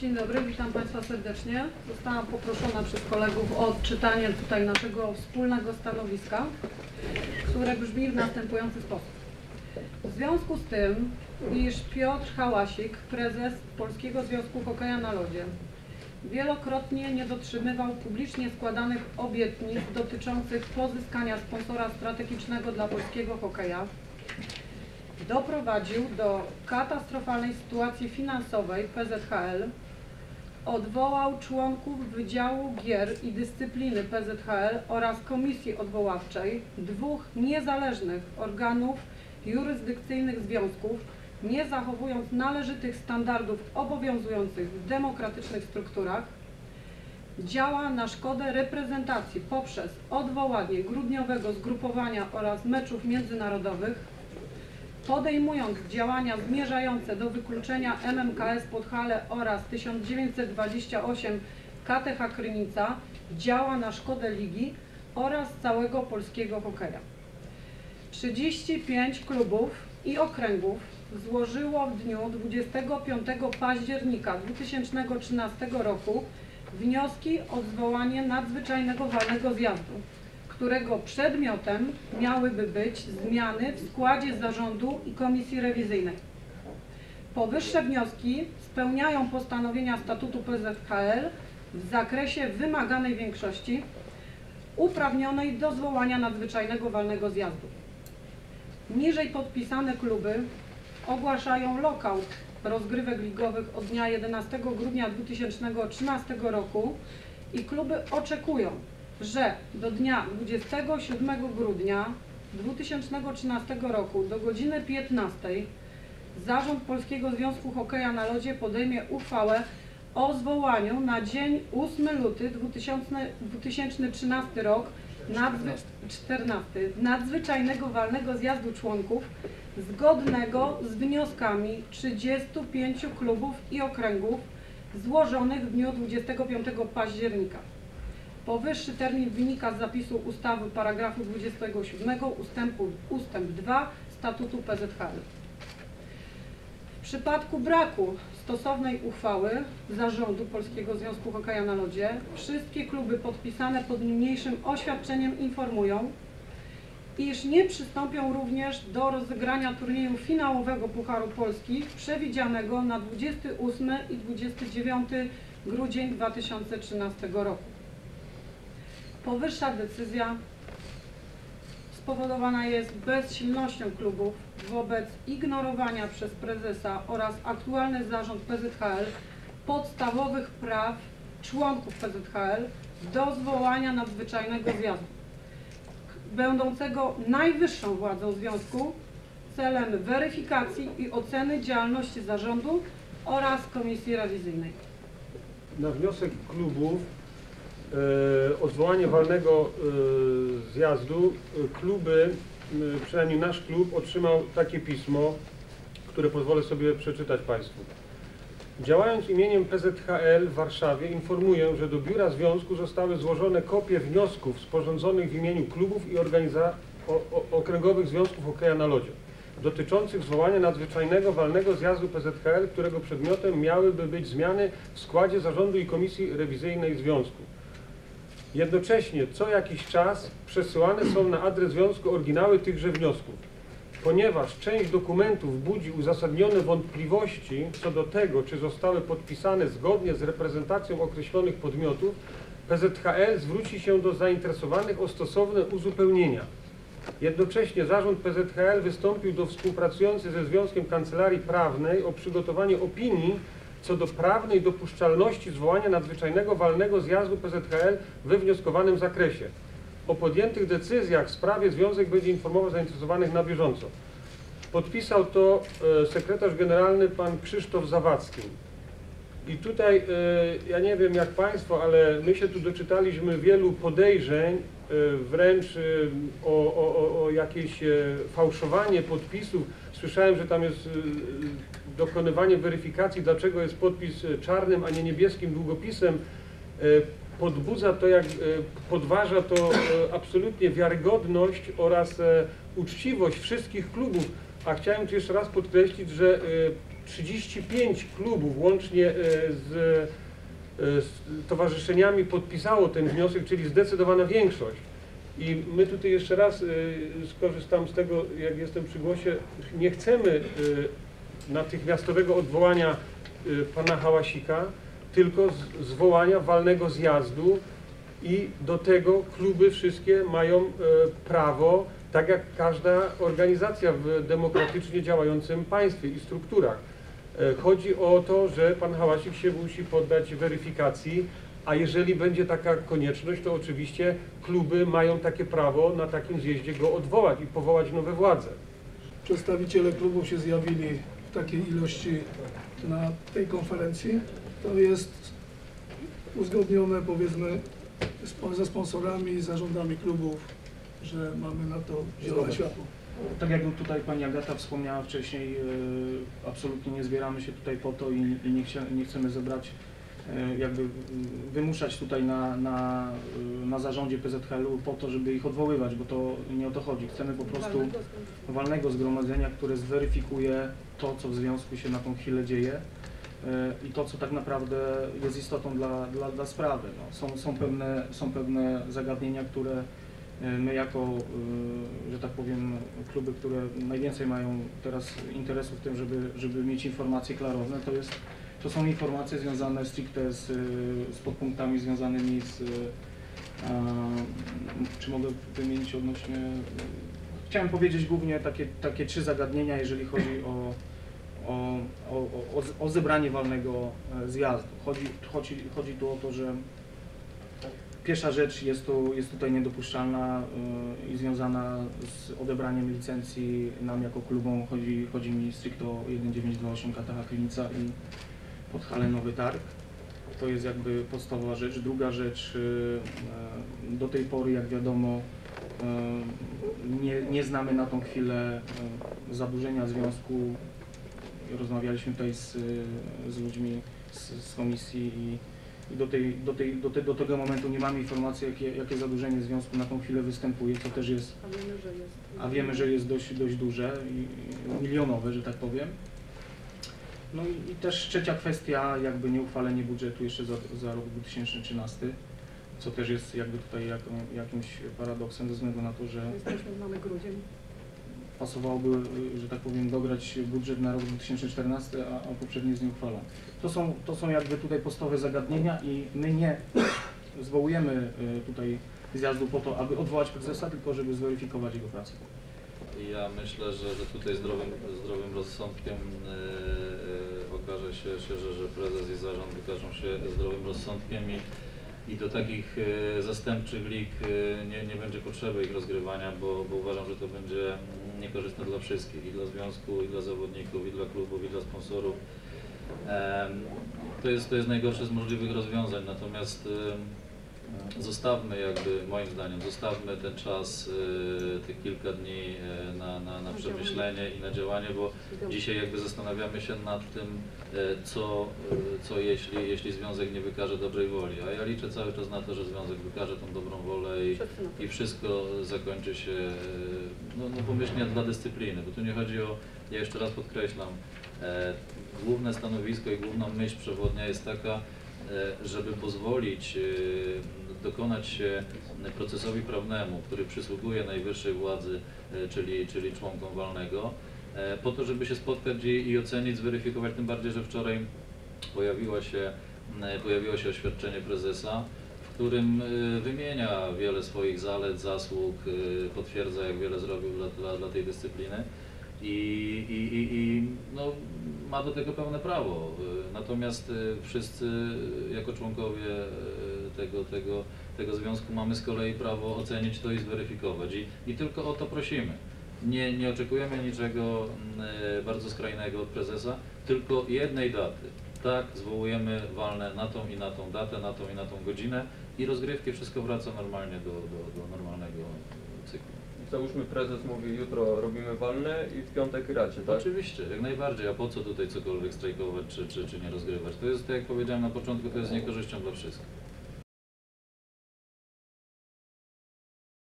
Dzień dobry, witam Państwa serdecznie. Zostałam poproszona przez kolegów o odczytanie tutaj naszego wspólnego stanowiska, które brzmi w następujący sposób. W związku z tym, iż Piotr Hałasik, prezes Polskiego Związku Hokeja na Lodzie, wielokrotnie nie dotrzymywał publicznie składanych obietnic dotyczących pozyskania sponsora strategicznego dla polskiego hokeja, doprowadził do katastrofalnej sytuacji finansowej PZHL, odwołał członków Wydziału Gier i Dyscypliny PZHL oraz Komisji Odwoławczej dwóch niezależnych organów jurysdykcyjnych związków, nie zachowując należytych standardów obowiązujących w demokratycznych strukturach, działa na szkodę reprezentacji poprzez odwołanie grudniowego zgrupowania oraz meczów międzynarodowych, podejmując działania zmierzające do wykluczenia MMKS Podhale oraz 1928 KTH Krynica, działa na szkodę ligi oraz całego polskiego hokeja. 35 klubów i okręgów złożyło w dniu 25 października 2013 roku wnioski o zwołanie nadzwyczajnego walnego zjazdu, którego przedmiotem miałyby być zmiany w składzie zarządu i komisji rewizyjnej. Powyższe wnioski spełniają postanowienia statutu PZHL w zakresie wymaganej większości uprawnionej do zwołania nadzwyczajnego walnego zjazdu. Niżej podpisane kluby ogłaszają lokaut rozgrywek ligowych od dnia 11 grudnia 2013 roku i kluby oczekują, że do dnia 27 grudnia 2013 roku do godziny 15 Zarząd Polskiego Związku Hokeja na Lodzie podejmie uchwałę o zwołaniu na dzień 8 luty 2000, 2013 rok nadzwy, 14, nadzwyczajnego walnego zjazdu członków zgodnego z wnioskami 35 klubów i okręgów złożonych w dniu 25 października. Powyższy termin wynika z zapisu ustawy paragrafu 27 ustępu, ustęp 2 statutu PZHL. W przypadku braku stosownej uchwały Zarządu Polskiego Związku Hokeja na Lodzie wszystkie kluby podpisane pod niniejszym oświadczeniem informują, iż nie przystąpią również do rozegrania turnieju finałowego Pucharu Polski przewidzianego na 28 i 29 grudzień 2013 roku. Powyższa decyzja spowodowana jest bezsilnością klubów wobec ignorowania przez prezesa oraz aktualny zarząd PZHL podstawowych praw członków PZHL do zwołania nadzwyczajnego zjazdu, będącego najwyższą władzą związku celem weryfikacji i oceny działalności zarządu oraz komisji rewizyjnej. Na wniosek klubów odwołanie walnego e, zjazdu e, kluby, e, przynajmniej nasz klub otrzymał takie pismo, które pozwolę sobie przeczytać Państwu. Działając imieniem PZHL w Warszawie informuję, że do biura związku zostały złożone kopie wniosków sporządzonych w imieniu klubów i okręgowych związków hokeja na lodzie dotyczących zwołania nadzwyczajnego walnego zjazdu PZHL, którego przedmiotem miałyby być zmiany w składzie zarządu i komisji rewizyjnej związku. Jednocześnie co jakiś czas przesyłane są na adres związku oryginały tychże wniosków. Ponieważ część dokumentów budzi uzasadnione wątpliwości co do tego, czy zostały podpisane zgodnie z reprezentacją określonych podmiotów, PZHL zwróci się do zainteresowanych o stosowne uzupełnienia. Jednocześnie zarząd PZHL wystąpił do współpracującej ze Związkiem Kancelarii Prawnej o przygotowanie opinii co do prawnej dopuszczalności zwołania nadzwyczajnego walnego zjazdu PZHL we wnioskowanym zakresie. O podjętych decyzjach w sprawie związek będzie informował zainteresowanych na bieżąco. Podpisał to e, sekretarz generalny pan Krzysztof Zawadzki. I tutaj, e, ja nie wiem jak Państwo, ale my się tu doczytaliśmy wielu podejrzeń, e, wręcz e, o, o, o- jakieś fałszowanie podpisów. Słyszałem, że tam jest dokonywanie weryfikacji, dlaczego jest podpis czarnym, a nie niebieskim długopisem. Podbudza to, jak, podważa to absolutnie wiarygodność oraz uczciwość wszystkich klubów. A chciałem tu jeszcze raz podkreślić, że 35 klubów łącznie e, z, e, z towarzyszeniami podpisało ten wniosek, czyli zdecydowana większość. I my tutaj jeszcze raz e, skorzystam z tego, jak jestem przy głosie, nie chcemy natychmiastowego odwołania pana Hałasika, tylko zwołania walnego zjazdu i do tego kluby wszystkie mają prawo, tak jak każda organizacja w demokratycznie działającym państwie i strukturach. E, Chodzi o to, że pan Hałasik się musi poddać weryfikacji, a jeżeli będzie taka konieczność, to oczywiście kluby mają takie prawo na takim zjeździe go odwołać i powołać nowe władze. Przedstawiciele klubów się zjawili w takiej ilości na tej konferencji. To jest uzgodnione powiedzmy ze sponsorami i zarządami klubów, że mamy na to zielone światło. Tak jak tutaj Pani Agata wspomniała wcześniej, e, absolutnie nie zbieramy się tutaj po to i, i nie, chcia, nie chcemy zebrać, e, jakby wymuszać tutaj na, na, e, na zarządzie PZHL-u po to, żeby ich odwoływać, bo to nie o to chodzi. Chcemy po prostu Walnego walnego zgromadzenia, które zweryfikuje to, co w związku się na tą chwilę dzieje i to, co tak naprawdę jest istotą dla, dla, dla sprawy. No, są, są, pewne, są pewne zagadnienia, które my jako, e, że tak powiem, kluby, które najwięcej mają teraz interesu w tym, żeby, żeby mieć informacje klarowne, to, jest, to są informacje związane stricte z, e, z podpunktami związanymi z, e, czy mogę wymienić odnośnie Chciałem powiedzieć głównie takie, takie trzy zagadnienia, jeżeli chodzi o, o, o, o, o zebranie walnego e, zjazdu. Chodzi, chodzi, chodzi tu o to, że pierwsza rzecz jest, tu, jest tutaj niedopuszczalna y, i związana z odebraniem licencji nam jako klubom. Chodzi, chodzi mi stricte o 1928 Katacha Krynica i Podhale Nowy Targ. To jest jakby podstawowa rzecz. Druga rzecz, y, e, do tej pory jak wiadomo nie, nie znamy na tą chwilę zadłużenia związku. Rozmawialiśmy tutaj z, z ludźmi z, z komisji i, i do, tej, do, tej, do, te, do tego momentu nie mamy informacji, jakie, jakie zadłużenie związku na tą chwilę występuje, co też jest, A wiemy, że jest. a wiemy, że jest dość, dość duże i milionowe, że tak powiem. No i, i też trzecia kwestia, jakby nieuchwalenie budżetu jeszcze za, za rok 2013, co też jest jakby tutaj jaką, jakimś paradoksem ze względu na to, że Jesteśmy, mamy grudzień. Pasowałoby, y, że tak powiem, dograć budżet na rok 2014, a, a poprzedni jest nieuchwalony. To są, to są jakby tutaj podstawowe zagadnienia i my nie zwołujemy y, tutaj zjazdu po to, aby odwołać prezesa, tylko żeby zweryfikować jego pracę. Ja myślę, że, że tutaj zdrowym, zdrowym rozsądkiem e, okaże się, się że, że prezes i zarząd wykażą się zdrowym rozsądkiem i, i do takich e, zastępczych lig e, nie, nie będzie potrzeby ich rozgrywania, bo, bo uważam, że to będzie niekorzystne dla wszystkich, i dla związku, i dla zawodników, i dla klubów, i dla sponsorów. To jest, to jest najgorsze z możliwych rozwiązań, natomiast zostawmy jakby, moim zdaniem, zostawmy ten czas, y, tych kilka dni y, na, na, na przemyślenie i na działanie, bo dzisiaj jakby zastanawiamy się nad tym, y, co, co jeśli, jeśli związek nie wykaże dobrej woli, a ja liczę cały czas na to, że związek wykaże tą dobrą wolę i, i wszystko zakończy się no, no pomyślnie dla dyscypliny, bo tu nie chodzi o, ja jeszcze raz podkreślam, e, główne stanowisko i główna myśl przewodnia jest taka, e, żeby pozwolić dokonać się procesowi prawnemu, który przysługuje najwyższej władzy, e, czyli, czyli członkom walnego, e, po to, żeby się spotkać i, i ocenić, zweryfikować, tym bardziej, że wczoraj pojawiła się, pojawiło się oświadczenie prezesa, w którym e, wymienia wiele swoich zalet, zasług, potwierdza, jak wiele zrobił dla, dla, dla tej dyscypliny i, i, i, i no, ma do tego pełne prawo. Natomiast wszyscy jako członkowie tego, tego, tego związku mamy z kolei prawo ocenić to i zweryfikować. I, i tylko o to prosimy. Nie, nie oczekujemy niczego mm, y, bardzo skrajnego od prezesa, tylko jednej daty. Tak, zwołujemy walne na tą i na tą datę, na tą i na tą godzinę i rozgrywki, wszystko wraca normalnie do, do, do normalnego cyklu. Załóżmy prezes mówi jutro robimy walne i w piątek gracie, tak? Oczywiście, jak najbardziej, a po co tutaj cokolwiek strajkować czy, czy, czy nie rozgrywać? To jest, tak jak powiedziałem na początku, to jest niekorzyścią dla wszystkich.